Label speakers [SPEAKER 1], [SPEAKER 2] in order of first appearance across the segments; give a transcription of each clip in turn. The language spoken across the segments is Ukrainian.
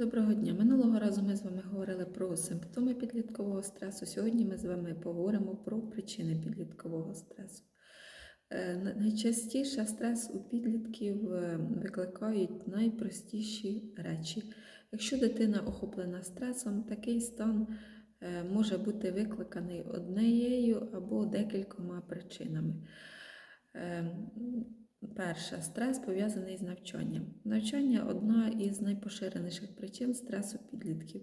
[SPEAKER 1] Доброго дня. Минулого разу ми з вами говорили про симптоми підліткового стресу. Сьогодні ми з вами поговоримо про причини підліткового стресу. Е, Найчастіше стрес у підлітків е, викликають найпростіші речі. Якщо дитина охоплена стресом, такий стан е, може бути викликаний однією або декількома причинами. Перше, стрес пов'язаний з навчанням. Навчання одна із найпоширеніших причин стресу підлітків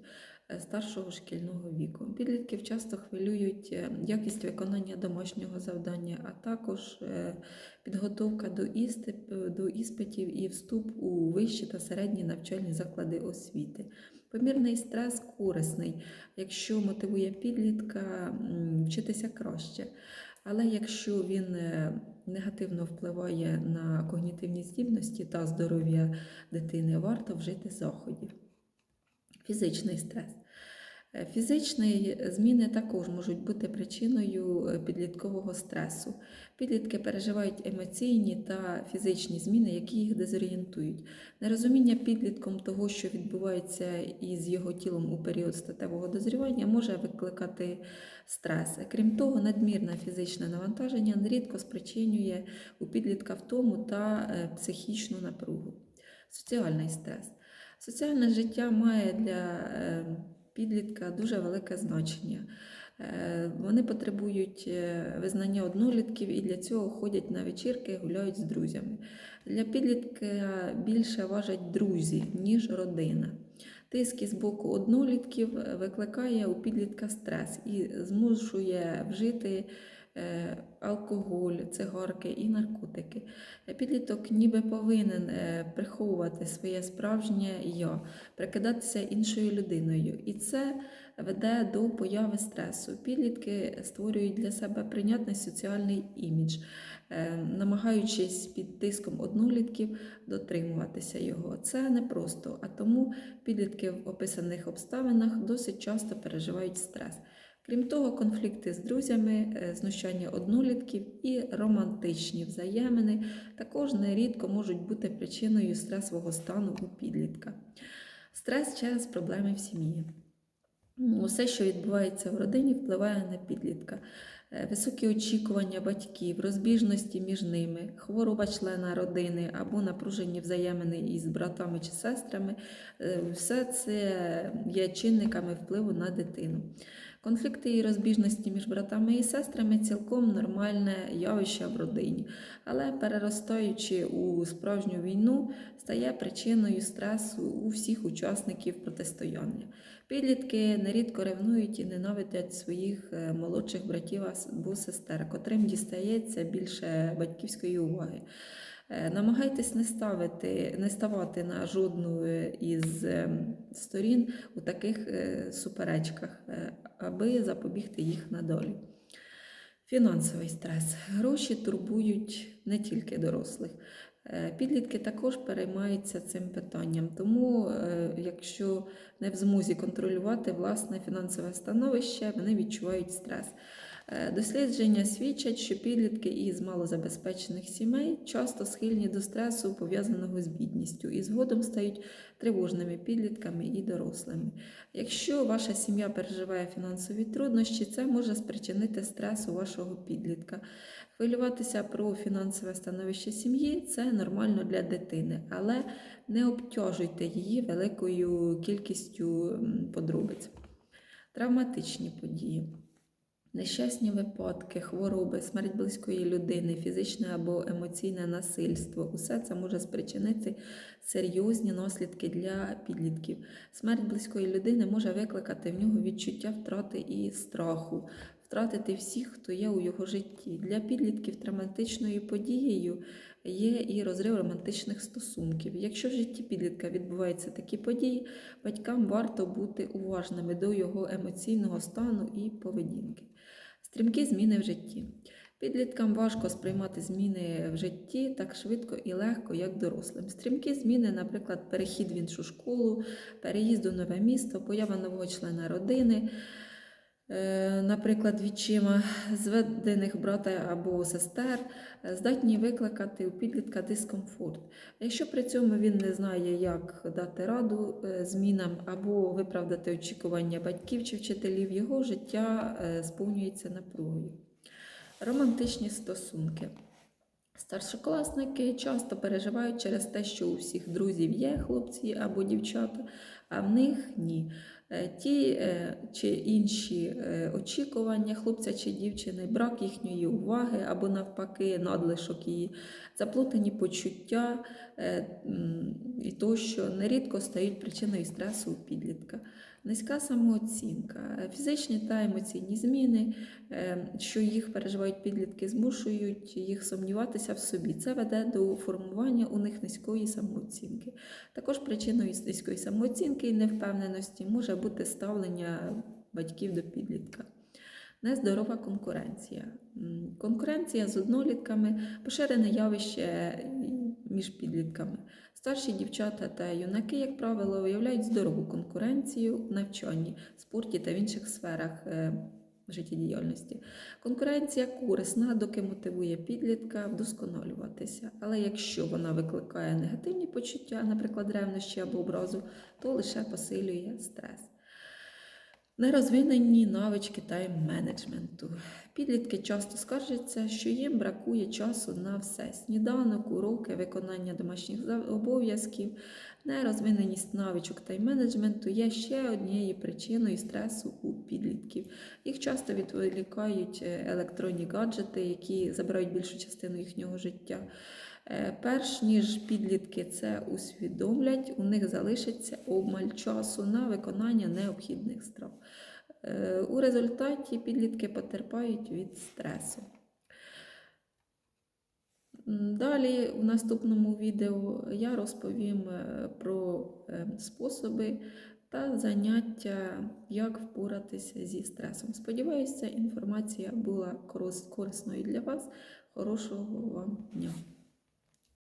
[SPEAKER 1] е, старшого шкільного віку. Підлітків часто хвилюють е, якість виконання домашнього завдання, а також е, підготовка до, істип, до іспитів і вступ у вищі та середні навчальні заклади освіти. Помірний стрес корисний, якщо мотивує підлітка вчитися краще. Але якщо він негативно впливає на когнітивні здібності та здоров'я дитини, варто вжити заходів. Фізичний стрес. Е, Фізичні зміни також можуть бути причиною е, підліткового стресу. Підлітки переживають емоційні та фізичні зміни, які їх дезорієнтують. Нерозуміння підлітком того, що відбувається із його тілом у період статевого дозрівання, може викликати стрес. Крім того, надмірне фізичне навантаження нерідко спричинює у підлітка втому та е, психічну напругу. Соціальний стрес. Соціальне життя має для підлітка дуже велике значення. Е, Вони потребують е, визнання однолітків і для цього ходять на вечірки, гуляють з друзями. Для підлітка більше важать друзі, ніж родина. Тиск із боку однолітків е, викликає у підлітка стрес і змушує вжити е, алкоголь, цигарки і наркотики. Е, Підліток ніби повинен приховувати своє справжнє я, прикидатися іншою людиною. І це веде до появи стресу. Підлітки створюють для себе прийнятний соціальний імідж, намагаючись під тиском однолітків дотримуватися його. Це непросто, а тому підлітки в описаних обставинах досить часто переживають стрес. Крім того, конфлікти з друзями, е, знущання однолітків і романтичні взаємини також нерідко можуть бути причиною стресового стану у підлітка. Стрес через проблеми в сім'ї. Усе, що відбувається в родині, впливає на підлітка. Е, Високі очікування батьків, розбіжності між ними, хвороба члена родини або напружені взаємини із братами чи сестрами е, все це є чинниками впливу на дитину. Конфлікти і розбіжності між братами і сестрами цілком нормальне явище в родині, але переростаючи у справжню війну, стає причиною стресу у всіх учасників протистояння. Підлітки нерідко ревнують і ненавидять своїх е, молодших братів або сестер, котрим дістається більше батьківської уваги. Е, Намагайтесь не ставити, не ставати на жодну е, із е, сторін у таких е, суперечках, аби запобігти їх надолі. Фінансовий стрес. Гроші турбують не тільки дорослих. Підлітки також переймаються цим питанням, тому, якщо не в змозі контролювати власне фінансове становище, вони відчувають стрес. Е, Дослідження свідчать, що підлітки із малозабезпечених сімей часто схильні до стресу, пов'язаного з бідністю, і згодом стають тривожними підлітками і дорослими. Якщо ваша сім'я переживає фінансові труднощі, це може спричинити стрес у вашого підлітка. Хвилюватися про фінансове становище сім'ї це нормально для дитини, але не обтяжуйте її великою кількістю подробиць. Травматичні події. Нещасні випадки, хвороби, смерть близької людини, фізичне або емоційне насильство усе це може спричинити серйозні наслідки для підлітків. Смерть близької людини може викликати в нього відчуття втрати і страху, втратити всіх, хто є у його житті. Для підлітків травматичною подією є і розрив романтичних стосунків. Якщо в житті підлітка відбуваються такі події, батькам варто бути уважними до його емоційного стану і поведінки. Стрімкі зміни в житті. Підліткам важко сприймати зміни в житті так швидко і легко, як дорослим. Стрімкі зміни, наприклад, перехід в іншу школу, переїзд у нове місто, поява нового члена родини. Е, наприклад, відчима зведених брата або сестер, е, здатні викликати у підлітка дискомфорт. Якщо при цьому він не знає, як дати раду е, змінам або виправдати очікування батьків чи вчителів, його життя сповнюється напругою. Романтичні стосунки. Старшокласники часто переживають через те, що у всіх друзів є хлопці або дівчата, а в них ні. Е, Ті е, чи інші е, очікування хлопця чи дівчини, брак їхньої уваги або навпаки надлишок її, заплутані почуття і то, тощо нерідко стають причиною стресу у підлітка. Низька самооцінка, е, фізичні та емоційні зміни, е, що їх переживають підлітки, змушують їх сумніватися в собі. Це веде до формування у них низької самооцінки. Також причиною низької самооцінки і невпевненості може бути ставлення батьків до підлітка. Нездорова конкуренція. Конкуренція з однолітками поширене явище між підлітками. Старші дівчата та юнаки, як правило, виявляють здорову конкуренцію в навчанні, спорті та в інших сферах е, життєдіяльності. Конкуренція корисна, доки мотивує підлітка вдосконалюватися. Але якщо вона викликає негативні почуття, наприклад, ревнощі або образу, то лише посилює стрес. Нерозвинені навички тайм-менеджменту. Підлітки часто скаржаться, що їм бракує часу на все: сніданок, уроки, виконання домашніх обов'язків. Нерозвиненість навичок тайм-менеджменту є ще однією причиною стресу у підлітків. Їх часто відволікають е, електронні гаджети, які забирають більшу частину їхнього життя. Е, Перш ніж підлітки це усвідомлять, у них залишиться обмаль часу на виконання необхідних страв. Е, У результаті підлітки потерпають від стресу. Далі у наступному відео я розповім е, про способи та заняття, як впоратися зі стресом. Сподіваюся, інформація була корисною для вас. Хорошого вам дня!